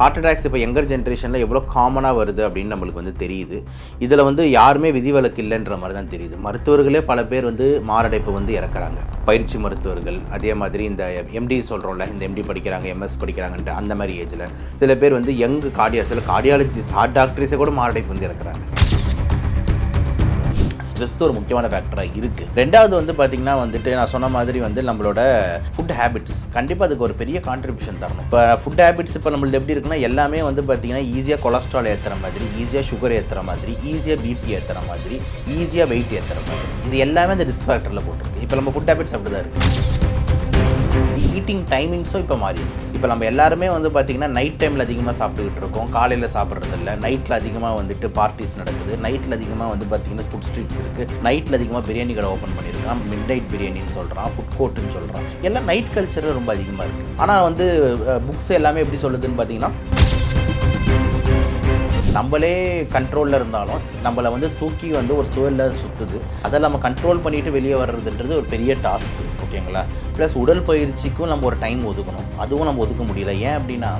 Heart attacks இப்போ younger ஜென்ரேஷனில் எவ்வளோ காமனாக வருது அப்படின்னு நம்மளுக்கு வந்து தெரியுது. இதில் வந்து யாருமே விதிவிலக்கு இல்லைன்ற மாதிரி தான் தெரியுது. மருத்துவர்களே பல பேர் வந்து மாரடைப்பு வந்து இறக்குறாங்க. பயிற்சி மருத்துவர்கள் அதே மாதிரி இந்த எம்டி சொல்கிறோம்ல இந்த எம்டி படிக்கிறாங்க எம்எஸ் படிக்கிறாங்கன்ட்டு அந்த மாதிரி ஏஜில் சில பேர் வந்து யங் கார்டியா சில கார்டியாலஜிஸ்ட் ஹார்ட் டாக்டர்ஸே கூட மாரடைப்பு வந்து இறக்குறாங்க. ஸ்ட்ரெஸ் ஒரு முக்கியமான ஃபேக்டராக இருக்குது ரெண்டாவது வந்து பார்த்திங்கன்னா வந்துட்டு நான் சொன்ன மாதிரி வந்து நம்மளோட ஃபுட் ஹேபிட்ஸ் கண்டிப்பாக அதுக்கு ஒரு பெரிய கான்ட்ரிபியூஷன் தரணும். இப்போ ஃபுட் ஹேபிட்ஸ் இப்போ நம்மளது எப்படி இருக்குன்னா எல்லாமே வந்து பார்த்திங்கன்னா ஈஸியாக கொலஸ்ட்ரால் ஏற்றுற மாதிரி ஈஸியாக சுகர் ஏற்றுற மாதிரி ஈஸியாக பிபி ஏற்றுற மாதிரி ஈஸியாக வெயிட் ஏற்றுற மாதிரி. இது எல்லாமே அந்த ரிஸ்க் ஃபேக்டரில் போட்டிருக்கு. இப்போ நம்ம ஃபுட் ஹேபிட்ஸ் அப்படி தான் இருக்குது ஈட்டிங் டைமிங்ஸும் இப்போ மாறி இருக்கு. இப்போ நம்ம எல்லாருமே வந்து பார்த்திங்கன்னா நைட் டைமில் அதிகமாக சாப்பிட்டுக்கிட்டு இருக்கோம். காலையில் சாப்பிட்றதில்ல நைட்டில் அதிகமாக வந்துட்டு பார்ட்டிஸ் நடக்குது. நைட்டில் அதிகமாக வந்து பார்த்திங்கன்னா ஃபுட் ஸ்ட்ரீட்ஸ் இருக்குது நைட்டில் அதிகமாக பிரியாணி கடை ஓப்பன் பண்ணியிருக்கான். மிட் நைட் பிரியாணின்னு சொல்கிறான் ஃபுட் கோர்ட்டுன்னு சொல்கிறான் எல்லாம் நைட் கல்ச்சர் ரொம்ப அதிகமாக இருக்குது ஆனால் வந்து புக்ஸ் எல்லாமே எப்படி சொல்லுதுன்னு பார்த்தீங்கன்னா நம்மளே கண்ட்ரோலில் இருந்தாலும் நம்மளை வந்து தூக்கி வந்து ஒரு சூழலில் சுற்றுது அதை நம்ம கண்ட்ரோல் பண்ணிட்டு வெளியே வர்றதுன்றது ஒரு பெரிய டாஸ்க்கு ஓகேங்களா? ப்ளஸ் உடல் பயிற்சிக்கும் நம்ம ஒரு டைம் ஒதுக்கணும். அதுவும் நம்ம ஒதுக்க முடியல. ஏன் அப்படின்னா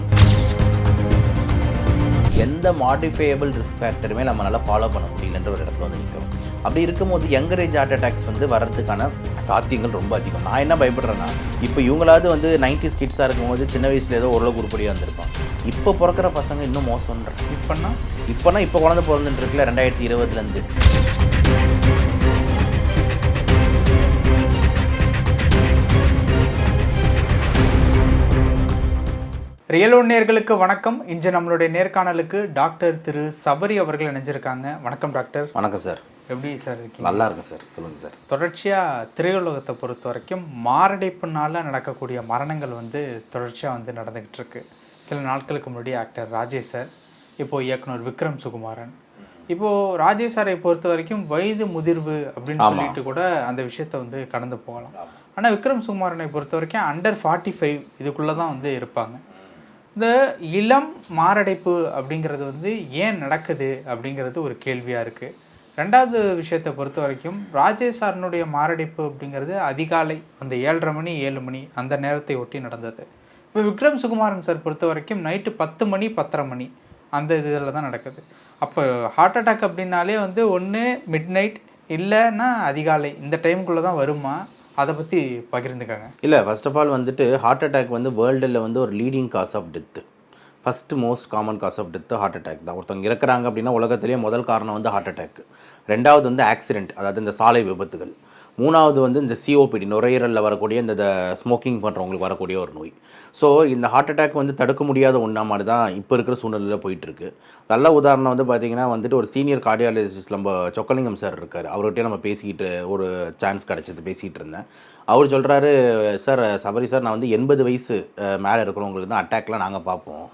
எந்த மாடிஃபையபிள் ரிஸ்க் ஃபேக்டருமே நம்மளால் ஃபாலோ பண்ண முடியலன்ற ஒரு இடத்துல வந்து நிற்கிறோம் அப்படி இருக்கும்போது யங்கர் ஏஜ் ஹார்ட் அட்டாக்ஸ் வந்து வர்றதுக்கான சாத்தியங்கள் ரொம்ப அதிகம். நான் என்ன பயப்படுறேன்னா இப்போ இவங்களாவது வந்து நைன்டி கிட்ஸாக இருக்கும்போது சின்ன வயசுல ஏதோ ஓரளவுக்கு உருப்படியாக வந்திருப்பான் இப்போ பிறக்கிற பசங்க இன்னும் மோசம்ன்ற. இப்போன்னா? இப்போனா இப்போ குழந்தை பிறந்துட்டு இருக்குல்ல ரெண்டாயிரத்தி இருபதுலேருந்து ரியல் நேர்களுக்கு வணக்கம். இன்று நம்மளுடைய நேர்காணலுக்கு டாக்டர் திரு சபரி அவர்கள் இணைஞ்சிருக்காங்க. வணக்கம் டாக்டர். வணக்கம் சார். எப்படி சார் இருக்கீங்க? நல்லா இருக்கும் சார். சொல்லுங்கள் சார். தொடர்ச்சியாக திரையுலகத்தை பொறுத்த வரைக்கும் மாரடைப்புனால நடக்கக்கூடிய மரணங்கள் வந்து தொடர்ச்சியாக வந்து நடந்துக்கிட்டு இருக்கு. சில நாட்களுக்கு முன்னாடி ஆக்டர் ராஜேஷ் சார் இப்போ இயக்குனர் விக்ரம் சுகுமாரன். இப்போ ராஜேஷ் சாரை பொறுத்த வரைக்கும் வயது முதிர்வு அப்படின்னு. சொல்லிட்டு கூட அந்த விஷயத்தை வந்து கடந்து போகலாம். ஆனால் விக்ரம் சுகுமாரனை பொறுத்த வரைக்கும் அண்டர் ஃபார்ட்டி ஃபைவ் இதுக்குள்ளே தான் வந்து இருப்பாங்க. இந்த இளம் மாரடைப்பு அப்படிங்கிறது வந்து ஏன் நடக்குது அப்படிங்கிறது ஒரு கேள்வியாக இருக்குது ரெண்டாவது விஷயத்தை பொறுத்த வரைக்கும் ராஜேஷ் சாரனுடைய மாரடைப்பு அப்படிங்கிறது அதிகாலை அந்த ஏழரை மணி ஏழு மணி அந்த நேரத்தை ஒட்டி நடந்தது. இப்போ விக்ரம் சுகுமாரன் சார் பொறுத்த வரைக்கும் நைட்டு பத்து மணி பத்தரை மணி அந்த இதில் தான் நடக்குது. அப்போ ஹார்ட் அட்டாக் அப்படின்னாலே வந்து ஒன்று மிட் நைட் இல்லைன்னா அதிகாலை இந்த டைமுக்குள்ளே தான் வருமா? அதை பற்றி பகிர்ந்துக்காங்க. இல்லை ஃபர்ஸ்ட் ஆஃப் ஆல் வந்துட்டு ஹார்ட் அட்டாக் வந்து வேர்ல்டில் வந்து ஒரு leading cause of death first most common cause of death heart attack தான். ஒருத்தவங்க இறக்குறாங்க அப்படின்னா உலகத்திலேயே முதல் காரணம் வந்து ஹார்ட் அட்டாக் ரெண்டாவது வந்து ஆக்சிடென்ட் அதாவது இந்த சாலை விபத்துகள். மூணாவது வந்து இந்த சிஓபிடி நுரையீரலில் வரக்கூடிய இந்த ஸ்மோக்கிங் பண்ணுறவங்களுக்கு வரக்கூடிய ஒரு நோய். ஸோ இந்த ஹார்ட் அட்டாக் வந்து தடுக்க முடியாத ஒன்றா மாதிரி தான் இப்போ இருக்கிற சூழ்நிலையில் போயிட்டுருக்கு. நல்ல உதாரணம் வந்து பார்த்தீங்கன்னா வந்துட்டு ஒரு சீனியர் கார்டியாலஜிஸ்ட் நம்ம சொக்கலிங்கம் சார் இருக்கார். அவர்கிட்டே நம்ம பேசிக்கிட்டு ஒரு சான்ஸ் கிடச்சிது பேசிகிட்டு இருந்தேன். அவர் சொல்கிறாரு சார் சபரி சார் நான் வந்து எண்பது வயசு மேலே இருக்கிறவங்களுக்கு தான் அட்டாக்லாம் நாங்கள் பார்ப்போம்.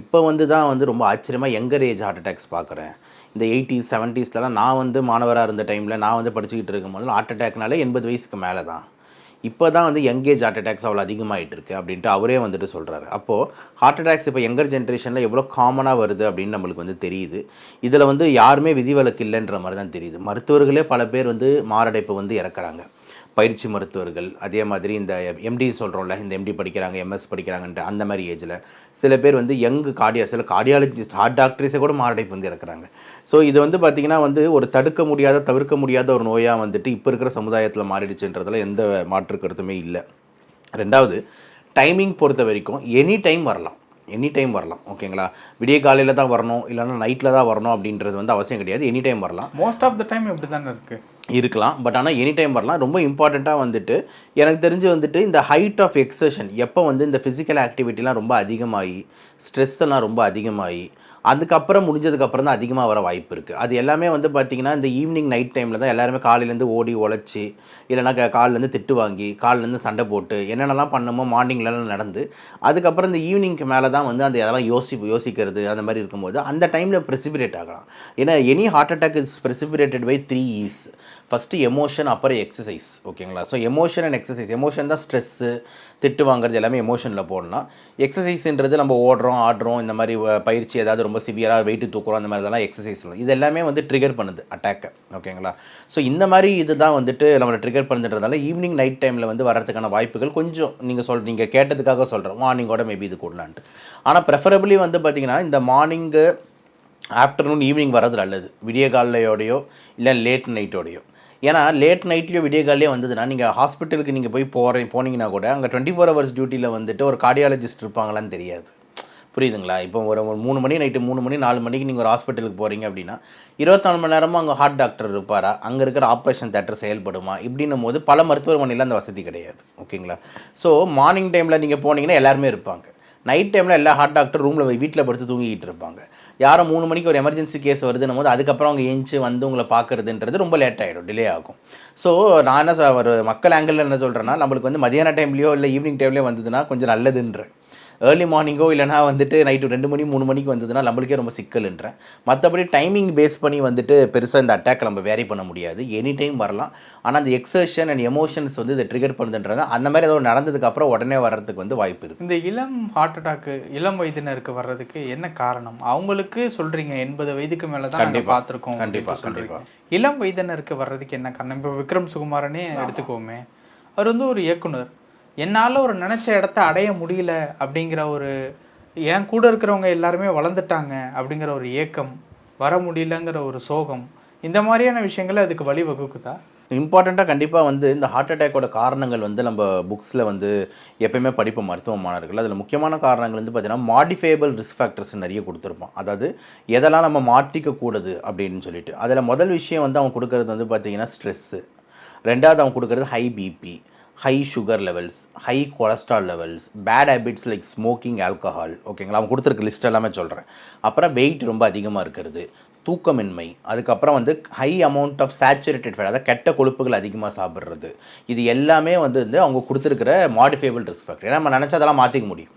இப்போ வந்து தான் வந்து ரொம்ப ஆச்சரியமாக எங்கர் ஏஜ் ஹார்ட் அட்டாக்ஸ் பார்க்குறேன். இந்த எயிட்டிஸ் செவன்ட்டீஸ்லலாம் நான் வந்து மாணவராக இருந்த டைமில் நான் வந்து படிச்சுக்கிட்டு இருக்கும்போது ஹார்ட் அட்டாக்னாலே எண்பது வயசுக்கு மேலே தான் இப்போ தான் வந்து யங்கேஜ் ஹார்ட் அட்டாக்ஸ் அவ்வளோ அதிகமாகிட்டு இருக்கு அப்படின்ட்டு அவரே வந்துட்டு சொல்கிறாரு அப்போது ஹார்ட் அட்டாக்ஸ் இப்போ யங்கர் ஜென்ரேஷனில் எவ்வளோ காமனாக வருது அப்படின்னு நம்மளுக்கு வந்து தெரியுது. இதில் வந்து யாருமே விதிவிலக்கு இல்லைன்ற மாதிரி தான் தெரியுது. மருத்துவர்களே பல பேர் வந்து மாரடைப்பு வந்து இறக்குறாங்க. பயிற்சி மருத்துவர்கள் அதே மாதிரி இந்த எம்டி சொல்கிறோம்ல இந்த எம்டி படிக்கிறாங்க எம்எஸ் படிக்கிறாங்கன்ட்டு அந்த மாதிரி ஏஜில் சில பேர் வந்து யங் கார்டியா சில கார்டியாலஜிஸ்ட் ஹார்ட் டாக்டர்ஸே கூட மாரடைப்பு வந்து இறக்குறாங்க. ஸோ இது வந்து பார்த்திங்கன்னா வந்து ஒரு தடுக்க முடியாத தவிர்க்க முடியாத ஒரு நோயாக வந்துட்டு இப்போ இருக்கிற சமுதாயத்தில் மாறிடுச்சுன்றதில் எந்த மாற்று கருத்துமே இல்லை. ரெண்டாவது டைமிங் பொறுத்த வரைக்கும் எனி டைம் வரலாம். எனி டைம் வரலாம் ஓகேங்களா விடிய காலையில் தான் வரணும் இல்லைன்னா நைட்டில் தான் வரணும் அப்படின்றது வந்து அவசியம் கிடையாது எனி டைம் வரலாம். மோஸ்ட் ஆஃப் த டைம் இப்படி தானே இருக்குது இருக்கலாம் பட் ஆனால் எனி டைம் வரலாம். ரொம்ப இம்பார்ட்டண்ட்டாக வந்துட்டு எனக்கு தெரிஞ்சு வந்துட்டு இந்த ஹைட் ஆஃப் எக்ஸர்ஷன் எப்போ வந்து இந்த ஃபிசிக்கல் ஆக்டிவிட்டிலாம் ரொம்ப அதிகமாகி ஸ்ட்ரெஸ் எல்லாம் ரொம்ப அதிகமாகி அதுக்கப்புறம் முடிஞ்சதுக்கப்புறம் தான் அதிகமாக வர வாய்ப்பு இருக்குது அது எல்லாமே வந்து பார்த்திங்கன்னா இந்த ஈவினிங் நைட் டைமில் தான் எல்லாருமே காலையிலேருந்து ஓடி உழைச்சி இல்லைனா க- திட்டு வாங்கி காலிலேருந்து சண்டை போட்டு என்னென்னலாம் பண்ணமோ மார்னிங்லலாம் நடந்து அதுக்கப்புறம் இந்த ஈவினிங்க்கு மேலே தான் வந்து அந்த அதெல்லாம் யோசி யோசிக்கிறது அந்த மாதிரி இருக்கும்போது அந்த டைமில் ப்ரெசிபிரேட் ஆகலாம். ஏன்னா any heart attack is precipitated by three E's first emotion அப்புறம் எக்ஸசைஸ் ஓகேங்களா so emotion and exercise emotion தான் ஸ்ட்ரெஸ்ஸு திட்டு வாங்குறது எல்லாமே எமோஷனில் போடலாம் எக்ஸசைஸ்ன்றது நம்ம ஓடுறோம் ஆடுறோம் இந்த மாதிரி பயிற்சி ஏதாவது ரொம்ப சிவியராக வெயிட்டு தூக்குறோம் அந்த மாதிரி இதெல்லாம் எக்ஸசைஸ் இது எல்லாமே வந்து ட்ரிகர் பண்ணுது அட்டாக்கை ஓகேங்களா ஸோ இந்த மாதிரி இதுதான் வந்துட்டு நம்மளை ட்ரிகர் பண்ணுறதுனால ஈவினிங் நைட் டைமில் வந்து வரதுக்கான வாய்ப்புகள் கொஞ்சம் நீங்கள் சொல் நீங்கள் கேட்டதுக்காக சொல்கிறோம் மார்னிங்கோட மேபி இது கூடலான்ட்டு. ஆனால் ப்ரெஃபரபிளி வந்து பார்த்திங்கன்னா இந்த மார்னிங்கு ஆஃப்டர்நூன் ஈவினிங் வர்றது நல்லது. விடிய காலையோடையோ இல்லை லேட் நைட்டோடையோ ஏன்னா லேட் நைட்லேயோ விடிய காலையோ வந்ததுன்னா நீங்கள் ஹாஸ்பிட்டலுக்கு நீங்கள் போய் போகிறேன் போனீங்கன்னா கூட அங்கே டுவெண்ட்டி ஃபோர் ஹவர்ஸ் டியூட்டியில் வந்துட்டு ஒரு கார்டியாலஜிஸ்ட் இருப்பாங்களான்னு தெரியாது. புரியுதுங்களா? இப்போ ஒரு ஒரு மூணு மணி நைட்டு மூணு மணி நாலு மணிக்கு நீங்கள் ஒரு ஹாஸ்பிட்டலுக்கு போகிறீங்க அப்படின்னா இருபத்தாலு மணி நேரமும் அங்கே ஹார்ட் டாக்டர் இருப்பாரா? அங்கே இருக்கிற ஆப்ரேஷன் தேட்டர் செயல்படுமா? இப்படின்னும் போது பல மருத்துவமனையில் அந்த வசதி கிடையாது. ஓகேங்களா? ஸோ மார்னிங் டைமில் நீங்கள் போனீங்கன்னா எல்லாருமே இருப்பாங்க. நைட் டைமில் எல்லா ஹார்ட் டாக்டர் ரூமில் வீட்டில் படுத்து தூங்கிக்கிட்டு இருப்பாங்க. யாரோ மூணு மணிக்கு ஒரு எமர்ஜென்சி கேஸ் வருதுன்னும் போது அதுக்கப்புறம் அவங்க ஏஞ்சி வந்து உங்களை பார்க்குறதுன்றது ரொம்ப லேட் ஆகிடும் டிலே ஆகும். ஸோ நான் என்ன ஒரு மக்கள் ஆங்கிளில் என்ன சொல்கிறேன்னா நம்மளுக்கு வந்து மதியான டைம்லையோ இல்லை ஈவினிங் டைம்லேயோ வந்ததுன்னா கொஞ்சம் நல்லதுன்றேன் ஏர்லி மார்னிங்கோ இல்லைனா வந்துட்டு நைட்டு ரெண்டு மணி மூணு மணிக்கு வந்ததுன்னா நம்மளுக்கே ரொம்ப சிக்கல்ன்றேன். மற்றபடி டைமிங் பேஸ் பண்ணி வந்துட்டு பெருசாக இந்த அட்டாக் நம்ம வேரி பண்ண முடியாது. எனி டைம் வரலாம். ஆனால் அந்த எக்ஸர்ஷன் அண்ட் எமோஷன்ஸ் வந்து இதை ட்ரிகர் பண்ணுதுன்றாங்க. அந்த மாதிரி ஏதோ நடந்ததுக்கு அப்புறம் உடனே வர்றதுக்கு வந்து வாய்ப்பு இருக்குது இந்த இளம் ஹார்ட் அட்டாக்கு இளம் வயதினருக்கு வர்றதுக்கு என்ன காரணம்? அவங்களுக்கு சொல்றீங்க எண்பது வயதுக்கு மேல தான். பார்த்திருக்கோம் கண்டிப்பா, அப்படின்னு சொல்றீங்க. இளம் வயதினருக்கு வர்றதுக்கு என்ன காரணம்? இப்போ விக்ரம் சுகுமாரனே எடுத்துக்கோமே. அவர் வந்து ஒரு இயக்குனர். என்னால் ஒரு நினச்ச இடத்த அடைய முடியல அப்படிங்கிற ஒரு என் கூட இருக்கிறவங்க எல்லாருமே வளர்ந்துட்டாங்க அப்படிங்கிற ஒரு ஏக்கம் வர முடியலங்கிற ஒரு சோகம் இந்த மாதிரியான விஷயங்கள் அதுக்கு வழி வகுக்குதா இம்பார்ட்டண்ட்டாக கண்டிப்பாக வந்து இந்த ஹார்ட் அட்டாக்கோட காரணங்கள் வந்து நம்ம புக்ஸில் வந்து எப்பயுமே படிப்போம் மருத்துவ மாணவர்கள் அதில் முக்கியமான காரணங்கள் வந்து பார்த்தீங்கன்னா மாடிஃபேபிள் ரிஸ்க் ஃபேக்டர்ஸ் நிறைய கொடுத்துருப்போம் அதாவது எதெல்லாம் நம்ம மாற்றிக்க கூடாது அப்படின்னு சொல்லிட்டு. அதில் முதல் விஷயம் வந்து அவங்க கொடுக்கறது வந்து பார்த்தீங்கன்னா ஸ்ட்ரெஸ்ஸு ரெண்டாவது அவங்க கொடுக்கறது high BP high sugar levels high cholesterol levels bad habits like smoking alcohol ஓகேங்களா அவன் கொடுத்துருக்க லிஸ்ட் எல்லாமே சொல்கிறேன் அப்புறம் வெயிட் ரொம்ப அதிகமாக இருக்கிறது தூக்கமின்மை அதுக்கப்புறம் வந்து high amount of saturated fat அதாவது கெட்ட கொழுப்புகள் அதிகமாக சாப்பிட்றது. இது எல்லாமே வந்து வந்து அவங்க கொடுத்துருக்கிற மாடிஃபேபிள் ரிஸ்க் ஃபேக்டர் ஏன்னா நம்ம நினச்சா அதெல்லாம் மாற்றிக்க முடியும்.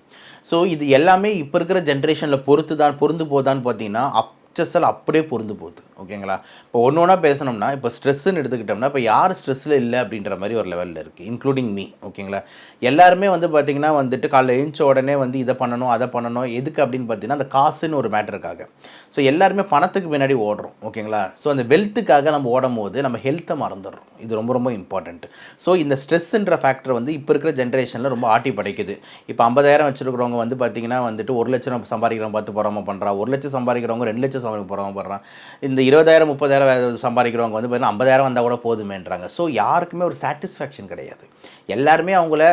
ஸோ இது எல்லாமே இப்போ இருக்கிற ஜென்ரேஷனில் பொறுத்து தான் பொருந்து போதான்னு பார்த்தீங்கன்னா அப்சஸல் அப்படியே பொருந்து போகுது. ஓகேங்களா? இப்போ ஒன்று ஒன்றா பேசணும்னா இப்போ ஸ்ட்ரெஸ்ஸுன்னு எடுத்துக்கிட்டோம்னா இப்போ யார் ஸ்ட்ரெஸ்ஸில் இல்லை அப்படின்ற மாதிரி ஒரு லெவலில் இருக்குது இன்க்ளூடிங் மீ ஓகேங்களா? எல்லாருமே வந்து பார்த்திங்கன்னா வந்துட்டு காலைல எழுந்த உடனே வந்து இதை பண்ணணும் அதை பண்ணணும் எதுக்கு அப்படின்னு பார்த்தீங்கன்னா அந்த காசுன்னு ஒரு மேட்டருக்காக ஸோ எல்லாருமே பணத்துக்கு பின்னாடி ஓடுறோம் ஓகேங்களா? ஸோ அந்த வெல்த்துக்காக நம்ம ஓடும் போது நம்ம ஹெல்த்தை மறந்துடுறோம். இது ரொம்ப ரொம்ப இம்பார்ட்டண்ட் ஸோ இந்த ஸ்ட்ரெஸ்ஸுன்ற ஃபேக்டர் வந்து இப்போ இருக்கிற ஜென்ரேஷனில் ரொம்ப ஆட்டி படைக்குது. இப்போ ஐம்பதாயிரம் வச்சுருக்கிறவங்க வந்து பார்த்தீங்கன்னா வந்துட்டு ஒரு லட்சம் சம்பாதிக்கிறவங்க பார்த்து போகிறவங்க பண்ணுறா ஒரு லட்சம் சம்பாதிக்கிறவங்க ரெண்டு லட்சம் சம்பாதிக்க போகிறவங்க பண்ணுறான் இந்த இருபதாயிரம் முப்பதாயிரம் சம்பாதிக்கிறவங்க வந்து பார்த்தீங்கன்னா ஐம்பதாயிரம் வந்தால் கூட போதுமேன்றாங்க. ஸோ யாருக்குமே ஒரு சாட்டிஸ்ஃபேக்ஷன் கிடையாது. எல்லாருமே அவங்கள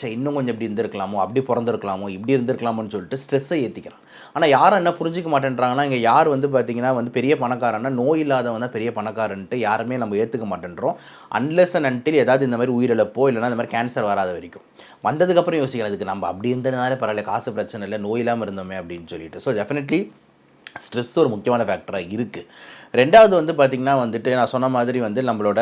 சே இன்னும் கொஞ்சம் இப்படி இருந்திருக்கலாமோ அப்படி பிறந்திருக்கலாமோ இப்படி இருந்திருக்கலாமோன்னு சொல்லிட்டு ஸ்ட்ரெஸ்ஸை ஏற்றிக்கிறான் ஆனால் யாரும் என்ன புரிஞ்சிக்க மாட்டேன்றாங்கன்னா இங்கே யார் வந்து பார்த்தீங்கன்னா வந்து பெரிய பணக்காரன்னா நோய் இல்லாதவன் தான் பெரிய பணக்காரன்ட்டு யாருமே நம்ம ஏற்றுக்க மாட்டேன்றோம். அன்லெஸ் அண்ட் அன்டில் ஏதாவது இந்த மாதிரி உயிரிழப்போ இல்லைன்னா இந்த மாதிரி கேன்சர் வராத வரைக்கும். வந்ததுக்கப்புறம் யோசிக்கலாம் அதுக்கு நம்ம அப்படி இருந்ததுனால பரவாயில்ல காசு பிரச்சனை இல்லை நோய் இல்லாமல் இருந்தோமே அப்படின்னு சொல்லிட்டு. ஸோ டெஃபினெட்லி ஸ்ட்ரெஸ் ஒரு முக்கியமான ஃபேக்டராக இருக்குது ரெண்டாவது வந்து பார்த்திங்கன்னா வந்துட்டு நான் சொன்ன மாதிரி வந்து நம்மளோட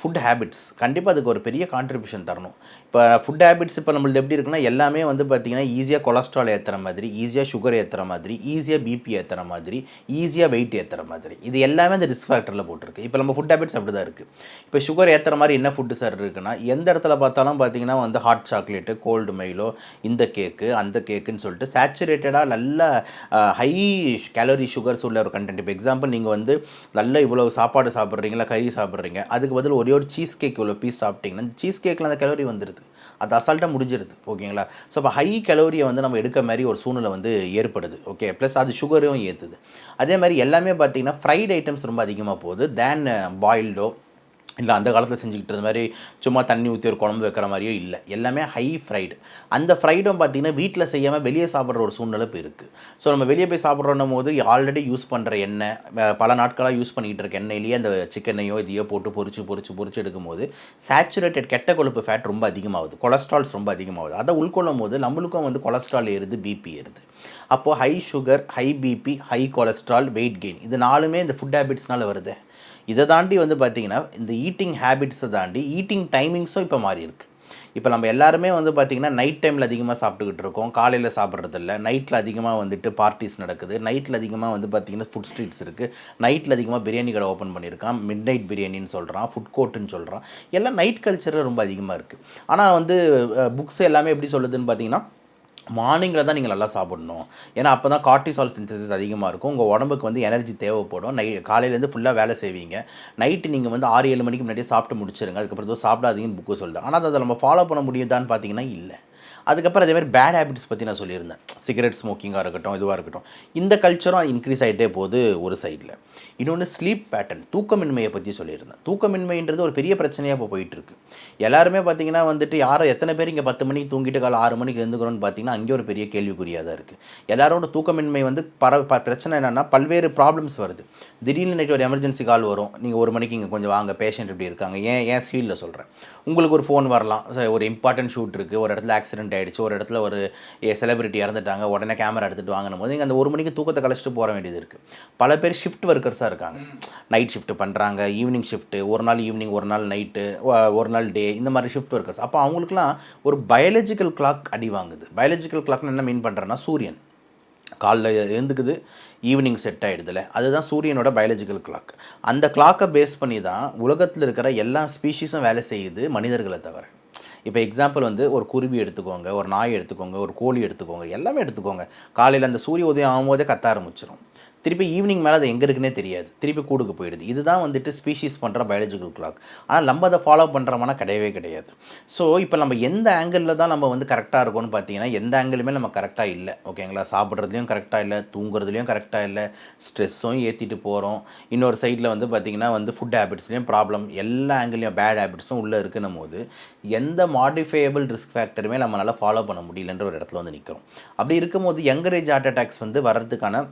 ஃபுட் ஹேபிட்ஸ் கண்டிப்பாக அதுக்கு ஒரு பெரிய கான்ட்ரிபியூஷன் தரணும். இப்போ ஃபுட் ஹேபிட்ஸ் இப்போ நம்மளது எப்படி இருக்குன்னா எல்லாமே வந்து பார்த்திங்கன்னா ஈஸியாக கொலஸ்ட்ரால் ஏற்றுற மாதிரி ஈஸியாக சுகர் ஏற்றுற மாதிரி ஈஸியாக பிபி ஏற்றுற மாதிரி ஈஸியாக வெயிட் ஏற்றுற மாதிரி. இது எல்லாமே அந்த ரிஸ்க் ஃபேக்டரில் போட்டிருக்கு. இப்போ நம்ம ஃபுட் ஹேபிட்ஸ் அப்படி தான் இருக்குது இப்போ சுகர் ஏற்றுற மாதிரி என்ன ஃபுட்டு சார் இருக்குன்னா எந்த இடத்துல பார்த்தாலும் பார்த்தீங்கன்னா வந்து ஹாட் சாக்லேட்டு கோல்டு மைலோ இந்த கேக்கு அந்த கேக்குன்னு சொல்லிட்டு சேச்சுரேட்டடாக நல்ல ஹை கேலரி சுகர்ஸ் உள்ள ஒரு கண்டென்ட் இப்போ எக்ஸாம்பிள் நீங்கள் வந்து நல்ல இவ்வளோ சாப்பாடு சாப்பிட்றீங்களா கறி சாப்பிட்றீங்க அதுக்கு பதில் ஒரு ஒரு சீஸ் கேக் இவ்வளோ பீஸ் சாப்பிட்டீங்கன்னா சீஸ் கேக்கில் அந்த கலோரி வந்துடுது அது அசால்ட்டாக முடிஞ்சிருது ஓகேங்களா? ஸோ இப்போ ஹை கலோரியை வந்து நம்ம எடுக்க மாதிரி ஒரு சூழ்நிலை வந்து ஏற்படுது ஓகே? ப்ளஸ் அது சுகரும் ஏற்றுது அதே மாதிரி எல்லாமே பார்த்தீங்கன்னா ஃப்ரைட் ஐட்டம்ஸ் ரொம்ப அதிகமாக போகுது. தேன் பாயில்டோ uh, இல்லை அந்த காலத்தில் செஞ்சுக்கிட்டு இருந்த மாதிரி சும்மா தண்ணி ஊற்றி ஒரு குழம்பு வைக்கிற மாதிரியோ இல்லை. எல்லாமே ஹை ஃப்ரைடு அந்த ஃப்ரைடும் பார்த்தீங்கன்னா வீட்டில் செய்யாமல் வெளியே சாப்பிட்ற ஒரு சூழ்நிலை இப்போ இருக்குது ஸோ நம்ம வெளியே போய் சாப்பிட்றோன்னும் போது ஆல்ரெடி யூஸ் பண்ணுற எண்ணெய் பல நாட்களாக யூஸ் பண்ணிக்கிட்டு இருக்க எண்ணெயிலேயே அந்த சிக்கனையோ இதையோ போட்டு பொறிச்சு பொரிச்சு பொறிச்சு எடுக்கும்போது சேச்சுரேட்டட் கெட்ட கொழுப்பு ஃபேட் ரொம்ப அதிகமாகுது. கொலஸ்ட்ரால்ஸ் ரொம்ப அதிகமாகுது. அதை உள்கொள்ளும் போது நம்மளுக்கும் வந்து கொலஸ்ட்ரால் ஏறுது பிபி ஏறுது. அப்போது high sugar high BP high cholesterol weight gain இது நாலுமே இந்த ஃபுட் ஹேபிட்ஸ்னால் வருது. இதை தாண்டி வந்து பார்த்திங்கன்னா இந்த ஈட்டிங் ஹேபிட்ஸை தாண்டி ஈட்டிங் டைமிங்ஸும் இப்போ மாறி இருக்குது இப்போ நம்ம எல்லாருமே வந்து பார்த்திங்கன்னா நைட் டைமில் அதிகமாக சாப்பிட்டுக்கிட்டு இருக்கோம். காலையில் சாப்பிட்றதில்ல. நைட்டில் அதிகமாக வந்துட்டு பார்ட்டிஸ் நடக்குது. நைட்டில் அதிகமாக வந்து பார்த்திங்கன்னா ஃபுட் ஸ்ட்ரீட்ஸ் இருக்குது நைட்டில் அதிகமாக பிரியாணி கடை ஓப்பன் பண்ணியிருக்கான். மிட் நைட் பிரியாணின்னு சொல்கிறான் ஃபுட் கோர்ட்டுன்னு சொல்கிறான் எல்லாம் நைட் கல்ச்சர் ரொம்ப அதிகமாக இருக்குது ஆனால் வந்து புக்ஸ் எல்லாமே எப்படி சொல்லுதுன்னு பார்த்தீங்கன்னா மார்னிங்கில் தான் நீங்கள் நல்லா சாப்பிடணும். ஏன்னா அப்போ தான் கார்டிசால் சிந்தசிஸ் அதிகமாக இருக்கும். உங்கள் உடம்புக்கு வந்து எனர்ஜி தேவைப்படும். நை காலையிலேருந்து ஃபுல்லாக வேலை செய்வீங்க. நைட்டு நீங்கள் வந்து ஆறு ஏழு மணிக்கு முன்னாடியே சாப்பிட்டு முடிச்சிருங்க. அதுக்கப்புறம் சாப்பிடாதீங்கன்னு புக்கு சொல்லுது ஆனால் அதை நம்ம ஃபாலோ பண்ண முடியுதான்னு பார்த்தீங்கன்னா இல்லை. அதுக்கப்புறம் அதேமாதிரி பேட் ஹேபிட்ஸ் பற்றி நான் சொல்லியிருந்தேன். சிகரெட் ஸ்மோக்கிங்காக இருக்கட்டும் இதுவாக இருக்கட்டும். இந்த கல்ச்சரும் இன்க்ரீஸ் ஆகிட்டே போகுது ஒரு சைடில் இன்னொன்று ஸ்லீப் பேட்டர்ன் தூக்கமின்மையை பற்றி சொல்லியிருந்தேன். தூக்கமின்மைன்றது ஒரு பெரிய பிரச்சனையாக இப்போ போயிட்டுருக்கு. எல்லாருமே பார்த்தீங்கன்னா வந்துட்டு யாரோ எத்தனை பேர் இங்கே பத்து மணிக்கு தூங்கிட்டு காலை ஆறு மணிக்கு எழுந்துக்கிறோன்னு பார்த்தீங்கன்னா அங்கே ஒரு பெரிய கேள்விக்குறியாக தான் இருக்குது எல்லாரோட தூக்கமின்மை வந்து பர பிரச்சனை என்னென்னா பல்வேறு ப்ராப்ளம்ஸ் வருது. திடீர்னு நைட்டு ஒரு எமர்ஜென்சி கால் வரும். நீங்கள் ஒரு மணிக்கு இங்கே கொஞ்சம் வாங்க பேஷண்ட் இப்படி இருக்காங்க. ஏன் ஏன் ஃபீல்டில் சொல்கிறேன் உங்களுக்கு ஒரு ஃபோன் வரலாம். ஒரு இம்பார்ட்டன்ட் ஷூட் இருக்குது ஒரு இடத்துல ஆக்சிடென்ட் ஆயிடுச்சு. ஒரு இடத்துல ஒரு செலிபிரிட்டி இறந்துட்டாங்க உடனே கேமரா எடுத்துகிட்டு வாங்கணும் போது நீங்கள் அந்த ஒரு மணிக்கு தூக்கத்தை கழிச்சிட்டு போக வேண்டியது இருக்குது பல பேர் ஷிஃப்ட் ஒர்க்கர்ஸாக இருக்காங்க. நைட் ஷிஃப்ட் பண்ணுறாங்க ஈவினிங் ஷிஃப்ட்டு ஒரு நாள் ஈவினிங் ஒரு நாள் நைட்டு ஒரு நாள் டே இந்த மாதிரி ஷிஃப்ட் ஒர்க்கர்ஸ் அப்போ அவங்களுக்குலாம் ஒரு பயாலஜிக்கல் கிளாக் அடி வாங்குது. பயாலஜிக்கல் கிளாக்னு என்ன மீன் பண்ணுறேன்னா சூரியன். காலைல எழுந்துக்குது ஈவினிங் செட் ஆகிடுதுல அதுதான் சூரியனோட பயாலஜிக்கல் கிளாக் அந்த கிளாக்கை பேஸ் பண்ணி தான் உலகத்தில் இருக்கிற எல்லா ஸ்பீஷீஸும் வேலை செய்யுது மனிதர்களை தவிர. இப்போ எக்ஸாம்பிள் வந்து ஒரு குருவி எடுத்துக்கோங்க ஒரு நாய் எடுத்துக்கோங்க ஒரு கோழி எடுத்துக்கோங்க எல்லாமே எடுத்துக்கோங்க. காலையில் அந்த சூரிய உதயம் ஆகும்போதே கத்த ஆரம்பிச்சிடும் திருப்பி ஈவினிங் மேலே அது எங்கே இருக்குன்னே தெரியாது. திருப்பி கூடுக்கு போயிடுது. இதுதான் வந்துட்டு ஸ்பீஷீஸ் பண்ணுற பயாலஜிக்கல் கிளாக் ஆனால் நம்ம அதை ஃபாலோ பண்ணுறோம்னா கிடையவே கிடையாது. ஸோ இப்போ நம்ம எந்த ஆங்கிளில் தான் நம்ம வந்து கரெக்டாக இருக்கோம்னு பார்த்தீங்கன்னா எந்த ஆங்கிளுமே நம்ம கரெக்டாக இல்லை. ஓகேங்களா சாப்பிட்றதுலையும் கரெக்டாக இல்லை. தூங்குறதுலையும் கரெக்டாக இல்லை. ஸ்ட்ரெஸ்ஸும் ஏற்றிட்டு போகிறோம் இன்னொரு சைடில் வந்து பார்த்திங்கன்னா வந்து ஃபுட் ஹேபிட்ஸ்லேயும் ப்ராப்ளம் எல்லா ஆங்கிலையும் பேட் ஹேபிட்ஸும் உள்ளே இருக்குன்னும் போது எந்த மாடிஃபையபிள் ரிஸ்க் ஃபேக்டருமே நம்மளால் ஃபாலோ பண்ண முடியலன்ற ஒரு இடத்துல வந்து நிற்கிறோம் அப்படி இருக்கும்போது யங்கர் ஏஜ் ஹார்ட் அட்டாக்ஸ் வந்து வர்றதுக்கான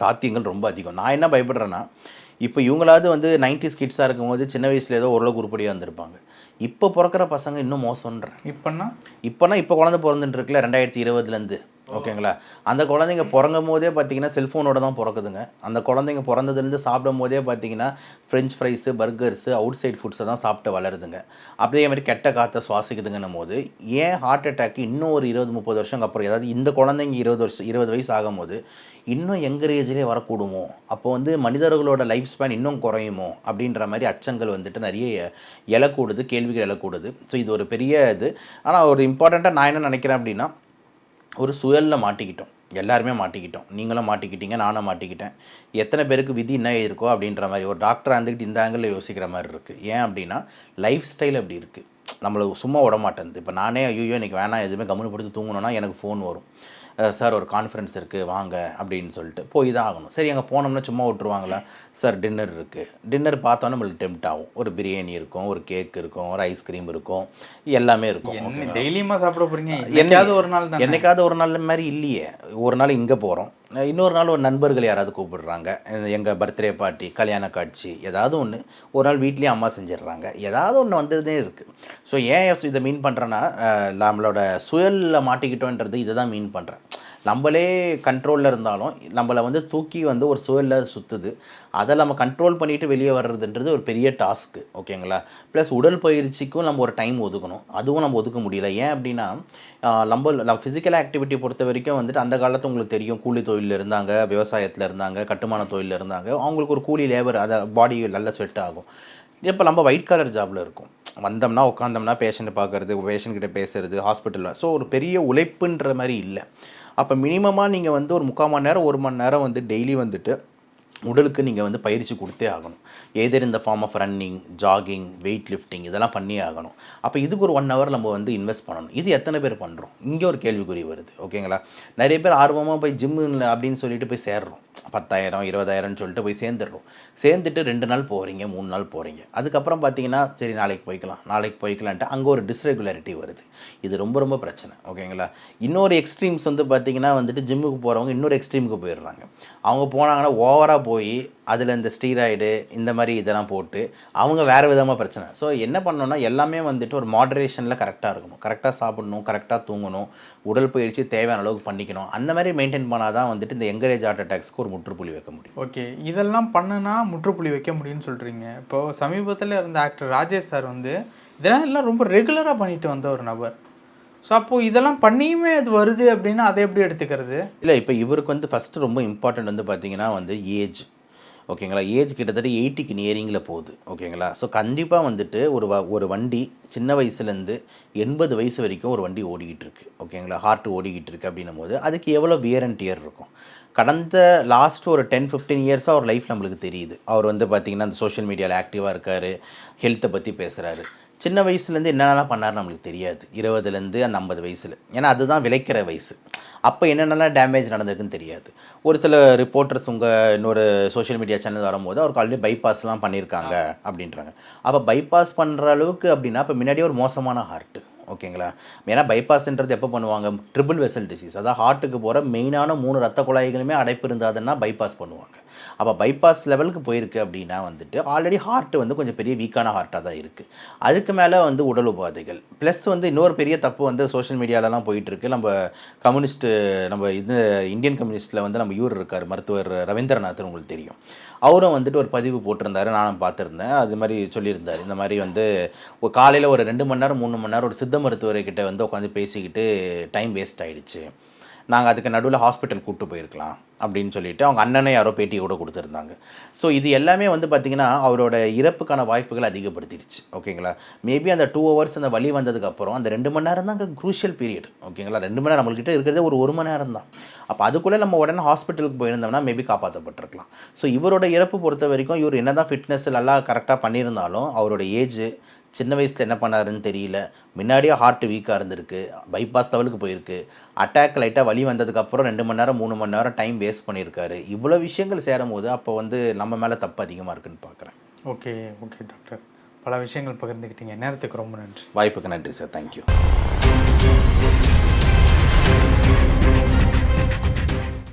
சாத்தியங்கள் ரொம்ப அதிகம். நான் என்ன பயப்படுறேன்னா இப்போ இவங்களாவது வந்து 90s கிட்ஸாக இருக்கும்போது சின்ன வயசுல ஏதோ ஓரளவுக்கு உருப்படியாக வந்திருப்பாங்க. இப்போ பிறக்கிற பசங்க இன்னும் மோசம்ன்றேன் இப்போன்னா? இப்போனா இப்போ குழந்தை பிறந்துட்டு இருக்குல்ல ரெண்டாயிரத்தி இருபதுலேருந்து ஓகேங்களா? அந்த குழந்தைங்க பிறங்கும் போதே பார்த்தீங்கன்னா செல்ஃபோனோட தான் பிறக்குதுங்க. அந்த குழந்தைங்க பிறந்ததுலேருந்து சாப்பிடும் போதே பார்த்தீங்கன்னா French fries burgers outside ஃபுட்ஸை தான் சாப்பிட்டு வளருதுங்க. அப்படியே மாதிரி கெட்ட காற்றை சுவாசிக்குதுங்கன்னும் போது ஏன் ஹார்ட் அட்டாக் இன்னும் ஒரு இருபது முப்பது வருஷம் அப்புறம் ஏதாவது இந்த குழந்தைங்க இருபது வருஷம் இருபது வயசு ஆகும்போது இன்னும் யங்கர் ஏஜ்லேயே வரக்கூடுமோ? அப்போ வந்து மனிதர்களோட லைஃப் ஸ்பேன் இன்னும் குறையுமோ? அப்படின்ற மாதிரி அச்சங்கள் வந்துட்டு நிறைய எழக்கூடுது கேள்விகள் எழக்கூடுது. ஸோ இது ஒரு பெரிய இது. ஆனால் ஒரு இம்பார்ட்டண்ட்டாக நான் என்ன நினைக்கிறேன் அப்படின்னா ஒரு சுயலில் மாட்டிக்கிட்டோம். எல்லாருமே மாட்டிக்கிட்டோம். நீங்களும் மாட்டிக்கிட்டீங்க நானும் மாட்டிக்கிட்டேன். எத்தனை பேருக்கு விதி என்ன இருக்கோ அப்படின்ற மாதிரி ஒரு டாக்டராக இருந்துக்கிட்டு இந்த ஆங்கிளில் யோசிக்கிற மாதிரி இருக்குது ஏன் அப்படின்னா லைஃப் ஸ்டைல் அப்படி இருக்குது நம்மளை சும்மா விட மாட்டேங்குது. இப்போ நானே ஐயோ இன்றைக்கி வேணாம் எதுவுமே கம்முனு படுத்து தூங்கணும்னா எனக்கு ஃபோன் வரும். சார் ஒரு கான்ஃபரன்ஸ் இருக்குது வாங்க அப்படின்னு சொல்லிட்டு போய் தான் ஆகணும். சரி அங்கே போனோம்னா சும்மா விட்டுருவாங்களா? சார் டின்னர் இருக்குது டின்னர் பார்த்தோன்னா நம்மளுக்கு டெம்ட் ஆகும். ஒரு பிரியாணி இருக்கும் ஒரு கேக் இருக்கும் ஒரு ஐஸ்கிரீம் இருக்கும் எல்லாமே இருக்கும். டெய்லியுமா சாப்பிட போறீங்க? என்னைக்காவது ஒரு நாள் தான். என்னைக்காவது ஒரு நாள் மாதிரி இல்லையே. ஒரு நாள் இங்கே போகிறோம் இன்னொரு நாள் ஒரு நண்பர்கள் யாராவது கூப்பிடுறாங்க. எங்கள் பர்த்டே பார்ட்டி கல்யாண காட்சி ஏதாவது ஒன்று ஒரு நாள் வீட்லேயே அம்மா செஞ்சிடுறாங்க. ஏதாவது ஒன்று வந்துட்டே இருக்குது ஸோ ஏன் இதை மீன் பண்ணுறேன்னா நம்மளோட சுயலில் மாட்டிக்கிட்டோன்றது இதை தான் மீன் பண்ணுறேன் நம்மளே கண்ட்ரோலில் இருந்தாலும் நம்மளை வந்து தூக்கி வந்து ஒரு சுழலில் சுற்றுது அதை நம்ம கண்ட்ரோல் பண்ணிட்டு வெளியே வர்றதுன்றது ஒரு பெரிய டாஸ்க்கு ஓகேங்களா ப்ளஸ் உடல் பயிற்சிக்கும் நம்ம ஒரு டைம் ஒதுக்கணும். அதுவும் நம்ம ஒதுக்க முடியல. ஏன் அப்படின்னா நம்ம நம்ம ஃபிசிக்கல் ஆக்டிவிட்டி பொறுத்த வரைக்கும் வந்துட்டு அந்த காலத்து உங்களுக்கு தெரியும். கூலி தொழிலில் இருந்தாங்க விவசாயத்தில் இருந்தாங்க கட்டுமான தொழிலில் இருந்தாங்க. அவங்களுக்கு ஒரு கூலி லேபர் அதை பாடி நல்லா ஸ்வெட் ஆகும். இப்போ நம்ம ஒயிட் கலர் ஜாபில் இருக்கும். வந்தோம்னா உட்காந்தோம்னா பேஷண்ட்டை பார்க்குறது பேஷண்ட் கிட்டே பேசுறது ஹாஸ்பிட்டலில் ஸோ ஒரு பெரிய உழைப்புன்ற மாதிரி இல்லை. அப்போ மினிமமாக நீங்கள் வந்து ஒரு முக்கால் மணி நேரம் ஒரு மணி நேரம் வந்து டெய்லி வந்துட்டு உடலுக்கு நீங்கள் வந்து பயிற்சி கொடுத்தே ஆகணும். ஏதர் இந்த form of running jogging weight lifting இதெல்லாம் பண்ணியே ஆகணும். அப்போ இதுக்கு ஒரு ஒன் ஹவர் நம்ம வந்து இன்வெஸ்ட் பண்ணணும். இது எத்தனை பேர் பண்ணுறோம் இங்கே ஒரு கேள்விக்குறி வருது. ஓகேங்களா நிறைய பேர் ஆர்வமாக போய் ஜிம்மு அப்படின்னு சொல்லிட்டு போய் சேர்றோம். பத்தாயிரம் இருபதாயிரம்னு சொல்லிட்டு போய் சேர்ந்துடுறோம். சேர்ந்துட்டு ரெண்டு நாள் போகிறீங்க மூணு நாள் போகிறீங்க அதுக்கப்புறம் பார்த்தீங்கன்னா சரி நாளைக்கு போய்க்கலாம் நாளைக்கு போய்க்கலான்ட்டு அங்கே ஒரு டிஸ்ரெகுலாரிட்டி வருது. இது ரொம்ப ரொம்ப பிரச்சனை. ஓகேங்களா இன்னொரு எக்ஸ்ட்ரீம்ஸ் வந்து பார்த்தீங்கன்னா வந்துட்டு ஜிம்முக்கு போகிறவங்க இன்னொரு எக்ஸ்ட்ரீமுக்கு போயிடுறாங்க. அவங்க போனாங்கன்னா ஓவராக போய் அதில் இந்த ஸ்டீராய்டு இந்த மாதிரி இதெல்லாம் போட்டு அவங்க வேறு விதமாக பிரச்சனை. ஸோ என்ன பண்ணணும்னா எல்லாமே வந்துட்டு ஒரு மாடரேஷனில் கரெக்டாக இருக்கணும். கரெக்டாக சாப்பிடணும் கரெக்டாக தூங்கணும் உடல் பயிற்சி தேவையான அளவுக்கு பண்ணிக்கணும். அந்த மாதிரி மெயின்டைன் பண்ணால் தான் வந்துட்டு இந்த எங்கரேஜ் ஹார்ட் அட்டாக்ஸ்க்கு ஒரு முற்றுப்புள்ளி வைக்க முடியும். ஓகே இதெல்லாம் பண்ணுனா முற்றுப்புள்ளி வைக்க முடியும்னு சொல்கிறீங்க இப்போது சமீபத்தில் இருந்த ஆக்டர் ராஜேஷ் சார் வந்து இதெல்லாம் எல்லாம் ரொம்ப ரெகுலராக பண்ணிட்டு வந்த ஒரு நபர். ஸோ அப்போது இதெல்லாம் பண்ணியுமே அது வருது அப்படின்னா அதை எப்படி எடுத்துக்கிறது? இல்லை இப்போ இவருக்கு வந்து ஃபஸ்ட்டு ரொம்ப இம்பார்ட்டன்ட் வந்து பார்த்தீங்கன்னா வந்து ஏஜ் ஓகேங்களா? ஏஜ் கிட்டத்தட்ட எயிட்டிக்கு நியரிங்கில் போகுது. ஓகேங்களா? ஸோ கண்டிப்பாக வந்துட்டு ஒரு வ ஒரு வண்டி சின்ன வயசுலேருந்து எண்பது வயசு வரைக்கும் ஒரு வண்டி ஓடிக்கிட்டு இருக்கு. ஓகேங்களா? ஹார்ட் ஓடிக்கிட்டு இருக்கு அப்படின்னும் போது அதுக்கு எவ்வளோ வியர் அண்ட் டியர் இருக்கும்? கடந்த லாஸ்ட் ஒரு டென் ஃபிஃப்டீன் இயர்ஸாக அவர் லைஃப் நம்மளுக்கு தெரியுது. அவர் வந்து பார்த்திங்கன்னா அந்த சோஷியல் மீடியாவில் ஆக்டிவாக இருக்கார். ஹெல்த்தை பற்றி பேசுகிறாரு சின்ன வயசுலேருந்து என்னென்னலாம் பண்ணார் நம்மளுக்கு தெரியாது. இருபதுலேருந்து அந்த ஐம்பது வயசில். ஏன்னா அதுதான் விளைக்கிற வயசு. அப்போ என்னென்னலாம் டேமேஜ் நடந்திருக்குன்னு தெரியாது. ஒரு சில ரிப்போர்ட்டர்ஸ் உங்கள் இன்னொரு சோஷியல் மீடியா சேனல் வரும்போது அவருக்கு ஆல்ரெடி பைபாஸ்லாம் பண்ணியிருக்காங்க அப்படின்றாங்க. அப்போ பைபாஸ் பண்ணுற அளவுக்கு அப்படின்னா இப்போ முன்னாடியே ஒரு மோசமான ஹார்ட்டு ஓகேங்களா? ஏன்னா பைபாஸ்ன்றது எப்போ பண்ணுவாங்க? ட்ரிபிள் வெசல் டிசீஸ் அதாவது ஹார்ட்டுக்கு போகிற மெயினான மூணு ரத்த குழாய்களுமே அடைப்பு இருந்தாதுன்னா பைபாஸ் பண்ணுவாங்க. அப்போ பைபாஸ் லெவலுக்கு போயிருக்கு அப்படின்னா வந்துட்டு ஆல்ரெடி ஹார்ட் வந்து கொஞ்சம் பெரிய வீக்கான ஹார்ட்டாக தான் இருக்குது அதுக்கு மேலே வந்து உடல் உபாதைகள். ப்ளஸ் வந்து இன்னொரு பெரிய தப்பு வந்து சோஷியல் மீடியாலலாம் போயிட்டுருக்கு. நம்ம கம்யூனிஸ்ட்டு நம்ம இது இந்தியன் கம்யூனிஸ்ட்டில் வந்து நம்ம இவர் இருக்கார் மருத்துவர் ரவீந்திரநாத்னு உங்களுக்கு தெரியும். அவரும் வந்துட்டு ஒரு பதிவு போட்டிருந்தாரு நானும் பார்த்துருந்தேன். அது மாதிரி சொல்லியிருந்தார். இந்த மாதிரி வந்து ஒரு காலையில் ஒரு ரெண்டு மணி நேரம் மூணு மணி நேரம் ஒரு சித்த மருத்துவர்கிட்ட வந்து உட்காந்து பேசிக்கிட்டு டைம் வேஸ்ட் ஆகிடுச்சு நாங்கள் அதுக்கு நடுவில் ஹாஸ்பிட்டல் கூப்பிட்டு போயிருக்கலாம் அப்படின்னு சொல்லிட்டு அவங்க அண்ணனை யாரோ பேட்டி கூட கொடுத்துருந்தாங்க. ஸோ இது எல்லாமே வந்து பார்த்திங்கன்னா அவரோட இறப்புக்கான வாய்ப்புகள் அதிகப்படுத்திடுச்சு. ஓகேங்களா? மேபி அந்த டூ ஹவர்ஸ் அந்த வழி வந்ததுக்கப்புறம் அந்த ரெண்டு மணி நேரம் தான் குரூஷியல் பீரியட் ஓகேங்களா? ரெண்டு மணி நேரம் நம்மள்கிட்ட இருக்கிறதே ஒரு ஒரு மணி நேரம் தான். அப்போ அதுக்குள்ளே நம்ம உடனே ஹாஸ்பிட்டலுக்கு போயிருந்தோம்னா மேபி காப்பாற்றப்பட்டிருக்கலாம் ஸோ இவரோட இறப்பு பொறுத்த வரைக்கும் இவர் என்ன தான் ஃபிட்னஸ் நல்லா கரெக்டாக பண்ணியிருந்தாலும் அவரோட ஏஜ் சின்ன வயசில் என்ன பண்ணாருன்னு தெரியல. முன்னாடியே ஹார்ட் வீக்காக இருந்திருக்கு. பைபாஸ் லெவலுக்கு போயிருக்கு. அட்டாக் லைட்டாக வலி வந்ததுக்கப்புறம் ரெண்டு மணி நேரம் மூணு மணி நேரம் டைம் வேஸ்ட் பண்ணியிருக்காரு. இவ்வளோ விஷயங்கள் சேரும் போது அப்போ வந்து நம்ம மேலே தப்பு அதிகமாக இருக்குன்னு பார்க்குறேன் ஓகே ஓகே டாக்டர். பல விஷயங்கள் பகிர்ந்துக்கிட்டீங்க. நேரத்துக்கு ரொம்ப நன்றி. வாய்ப்புக்கு நன்றி சார் தேங்க்யூ